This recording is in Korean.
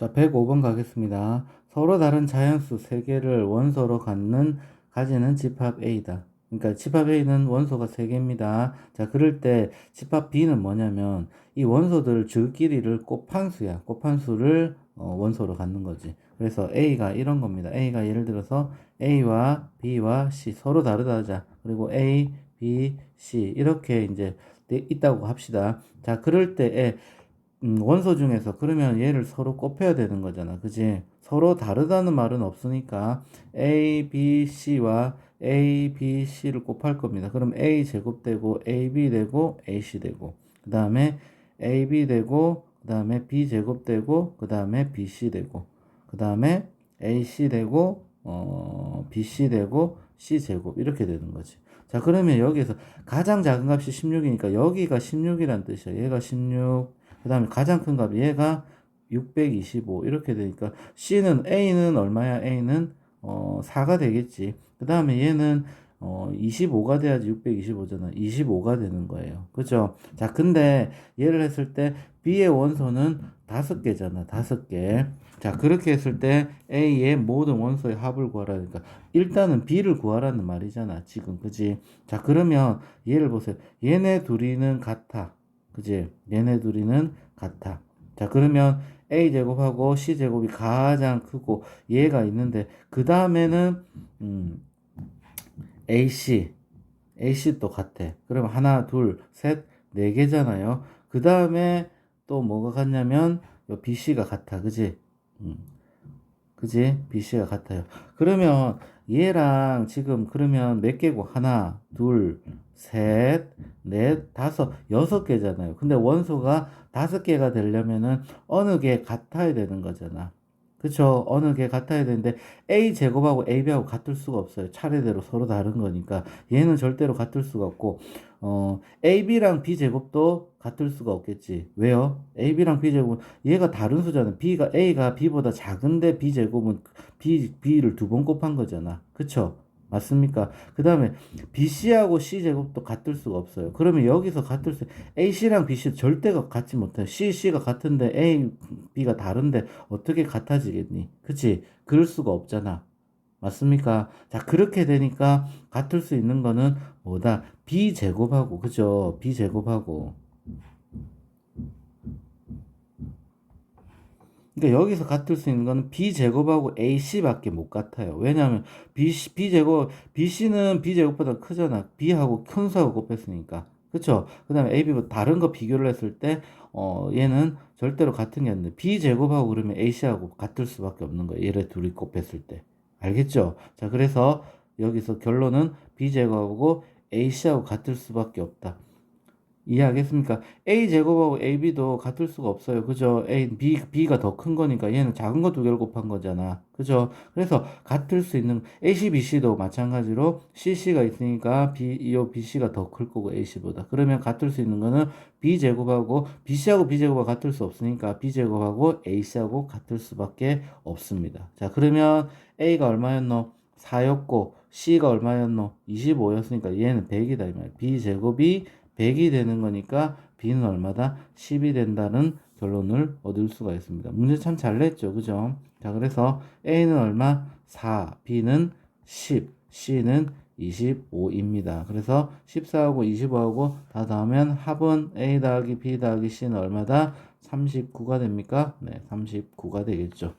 자, 105번 가겠습니다. 서로 다른 자연수 3개를 원소로 갖는, 가지는 집합 A다. 그러니까 집합 A는 원소가 3개입니다. 자, 그럴 때 집합 B는 뭐냐면 이 원소들 저끼리를 곱한수야. 곱한수를 어, 원소로 갖는 거지. 그래서 A가 이런 겁니다. A가 예를 들어서 A와 B와 C 서로 다르다 하자. 그리고 A, B, C 이렇게 이제 돼 있다고 합시다. 자, 그럴 때에 음, 원소 중에서 그러면 얘를 서로 곱해야 되는 거잖아. 그지? 서로 다르다는 말은 없으니까 A, B, C와 A, B, C를 곱할 겁니다. 그럼 A 제곱 되고 AB 되고 AC 되고 그 다음에 AB 되고 그 다음에 B 제곱 되고 그 다음에 BC 되고 그 다음에 AC 되고 어, BC 되고 C 제곱 이렇게 되는 거지. 자 그러면 여기에서 가장 작은 값이 16이니까 여기가 16이란 뜻이야. 얘가 16 그 다음에 가장 큰 값, 얘가 625 이렇게 되니까 C는 A는 얼마야? A는 어 4가 되겠지. 그 다음에 얘는 어 25가 돼야지 625잖아. 25가 되는 거예요. 그죠? 자, 근데 얘를 했을 때 B의 원소는 다섯 개잖아. 다섯 개. 자, 그렇게 했을 때 A의 모든 원소의 합을 구하라니까 일단은 B를 구하라는 말이잖아. 지금. 그지? 자, 그러면 얘를 보세요. 얘네 둘이는 같아. 그지? 얘네 둘이는 같아. 자, 그러면 A 제곱하고 C 제곱이 가장 크고 얘가 있는데 그 다음에는 음, AC, AC 또 같아. 그러면 하나, 둘, 셋, 네 개잖아요. 그 다음에 또 뭐가 같냐면 요 BC가 같아, 그지? 음, 그지? BC가 같아요. 그러면 얘랑 지금 그러면 몇 개고 하나, 둘, 셋, 넷, 다섯, 여섯 개잖아요. 근데 원소가 다섯 개가 되려면은 어느 게 같아야 되는 거잖아. 그쵸? 어느 게 같아야 되는데 A 제곱하고 AB하고 같을 수가 없어요. 차례대로 서로 다른 거니까 얘는 절대로 같을 수가 없고 어 AB랑 B 제곱도 같을 수가 없겠지. 왜요? AB랑 B 제곱 얘가 다른 수잖아. B가 A가 B보다 작은데 B 제곱은 B B를 두 번 곱한 거잖아. 그쵸? 맞습니까? 그 다음에 BC하고 C제곱도 같을 수가 없어요. 그러면 여기서 같을 수, AC랑 BC 절대가 같지 못해. C, C가 같은데 A, B가 다른데 어떻게 같아지겠니? 그치? 그럴 수가 없잖아. 맞습니까? 자, 그렇게 되니까 같을 수 있는 거는 뭐다? B제곱하고, 그죠? B제곱하고. 그러니까 여기서 같을 수 있는 거는 B제곱하고 AC밖에 못 같아요. 왜냐하면 B, B제곱, BC는 B제곱보다 크잖아. B하고 큰 수하고 곱했으니까. 그쵸? 그 다음에 AB보다 다른 거 비교를 했을 때, 어, 얘는 절대로 같은 게 아닌데, B제곱하고 그러면 AC하고 같을 수밖에 없는 거예요. 얘를 둘이 곱했을 때. 알겠죠? 자, 그래서 여기서 결론은 B제곱하고 AC하고 같을 수밖에 없다. 이해하겠습니까? A 제곱하고 AB도 같을 수가 없어요. 그죠? A, B, B가 더 큰 거니까 얘는 작은 거 두 개를 곱한 거잖아. 그죠? 그래서 같을 수 있는 AC, BC도 마찬가지로 CC가 있으니까 B, 이 BC가 더 클 거고 AC보다. 그러면 같을 수 있는 거는 B 제곱하고 BC하고 B 제곱하고 같을 수 없으니까 B 제곱하고 AC하고 같을 수밖에 없습니다. 자, 그러면 A가 얼마였노? 4였고 C가 얼마였노? 25였으니까 얘는 100이다 이 말이야. B 제곱이 100이 되는 거니까 B는 얼마다? 10이 된다는 결론을 얻을 수가 있습니다. 문제 참 잘 냈죠. 그죠? 자, 그래서 A는 얼마? 4, B는 10, C는 25입니다. 그래서 14하고 25하고 다 더하면 합은 A 더하기 B 더하기 C는 얼마다? 39가 됩니까? 네, 39가 되겠죠.